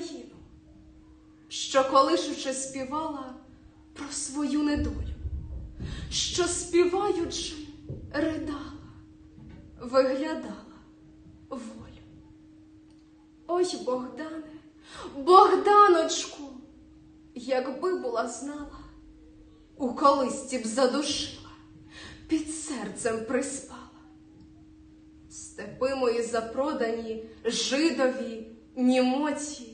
свою що колишучи співала про свою недолю, що співаючи ридала, виглядала волю. Ой, Богдане, Богданочку, якби була знала, у колисці б задушила, під серцем приспала. Степи мої запродані, жидові, німоці,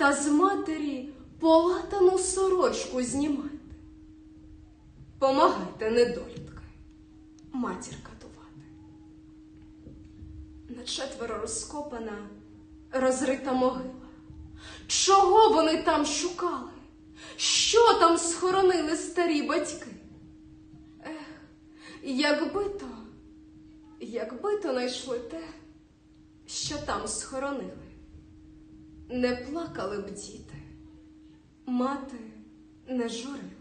та з матері полатану сорочку знімати. Помагайте, недолюдки, матір катувати на четверо розкопана, розрита могила. Чого вони там шукали? Що там схоронили старі батьки? Ех, якби то, якби то знайшли те, що там схоронили, не плакали б діти, мати не журила.